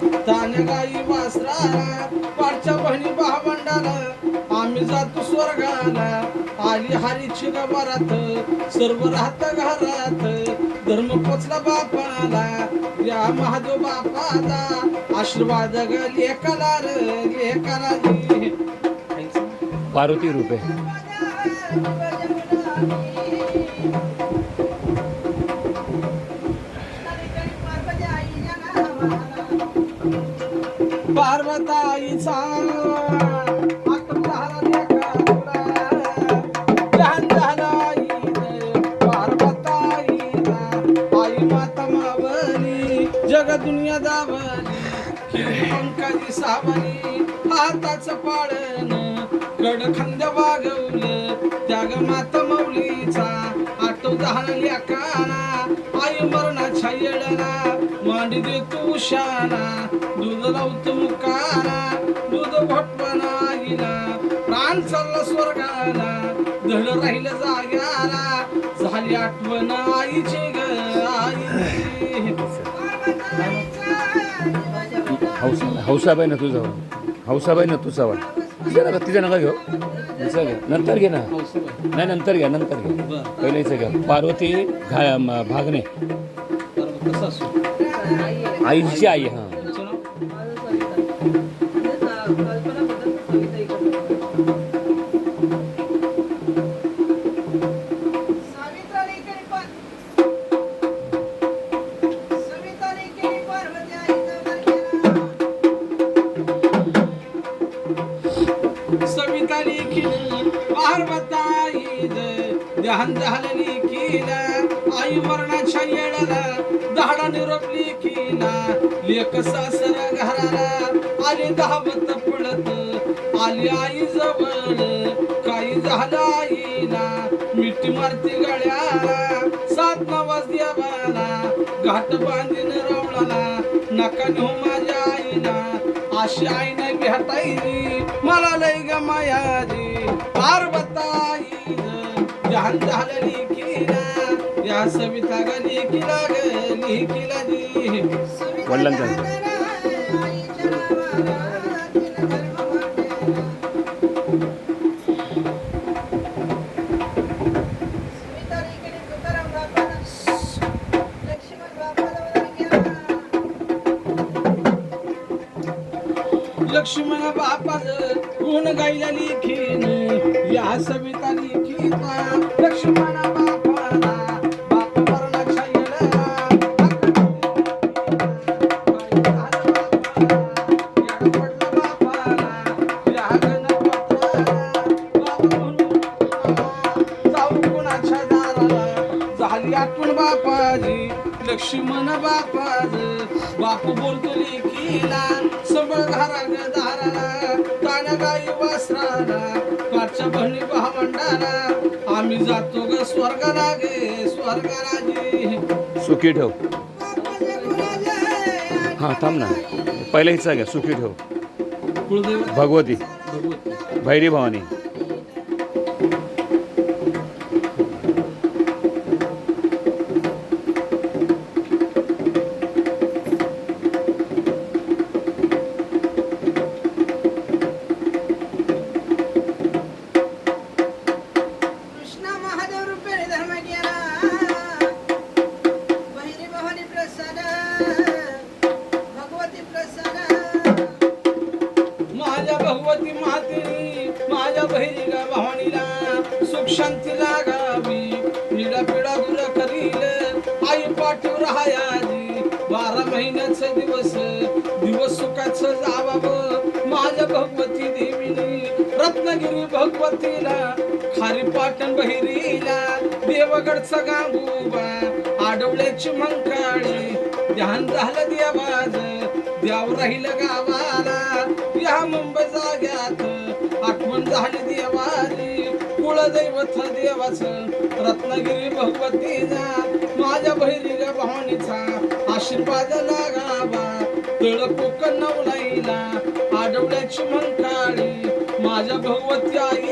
गाई वासराला पाठच्या बहिणी भावंडाला आम्ही जातो स्वर्गाला. आली हरीची गवारात सर्व राहत घरात. धर्म पोचला बापाला या महादेव बापाचा आशीर्वाद ग लेकाला जी. पार्वती रूपे. दुनिया दावली हिरवी सावली हाताचं पाळण कड खंद वागवलं त्याग मात मौलीचा आटो झाला लेकाला आई मरणाच्या येळाला मांडी देतो. उशाला दूध लावतो मुकाला दूध भटपणा आईला प्राण चालला स्वर्गाला धड राहिलं जाग्याला. झाली आठवण आईची ग आई. हौसाबाई ना तुझा हौसाबाई ना तुझा तिच्या नका तिच्या नका घेऊ? तिचा घ्या नंतर घे ना. नाही नंतर घ्या नंतर घ्या. बरं. पहिले इथे घ्या. पार्वती घा भागणे. कसं असो आईची आई हां सविता लिखिल पार्वताई ध्यान झालं लिखिला आई मरणाच्या येळाला दहाडा निरोप लिखिला लेक सासर घराला आले धावत पडत आली आई जवळ काही झालं आईला मिठी मारती गळ्याला सात नवाज द्यावाला घाट बांधीन रावळाला नका नेऊ माझ्या आईला अशी आई नाही भेटायली मला लय ग मायाजी पार्वताई जहान झालेली किला या सविता गली किला गली किला जी वडिलांचा लक्ष्मण बापाच गुण गायला लिखीन. या सविता लिखिता लक्ष्मण बापाला आठवण बापाजी लक्ष्मण बापाज. बाप बोलतो लेखीला सबळ घरा दाराला ताना गाई वासराला काठच्या बहिणी भावंडाला. आम्ही जातो ग स्वर्गाला गे स्वर्गाला सुखी ठेव. हां थांब ना. पहिला हिस्सा घ्या. सुखी ठेव. कुळदेव भगवती. भगवती. भैरी भवानी. माझ्या भगवती मातेनी माझ्या बहिणीला भावणीला सुख शांती लागावी. पिढा पिढा दूर करील आई पाठीवर राहायाजी बारा महिन्याचे दिवस दिवस सुखाचं जावावं माझ्या भगवती देवीनी. रत्नागिरी भगवतीला खारी पाटण बहिरीला देवगडचा गांगुबा आडवल्याची मंकाळी. ध्यान झालं देवाज देव राहिलं गावाला. या मुंबई जाग्यात. आठवण झाली देवाची कुळदैवत देवाचं रत्नागिरी भगवतीचा. माझ्या बहिरीला भवानीचा आशीर्वाद लागावा. तळ कोकण नवलाईला आडवल्याची मंकाळी माझ्या भगवती आई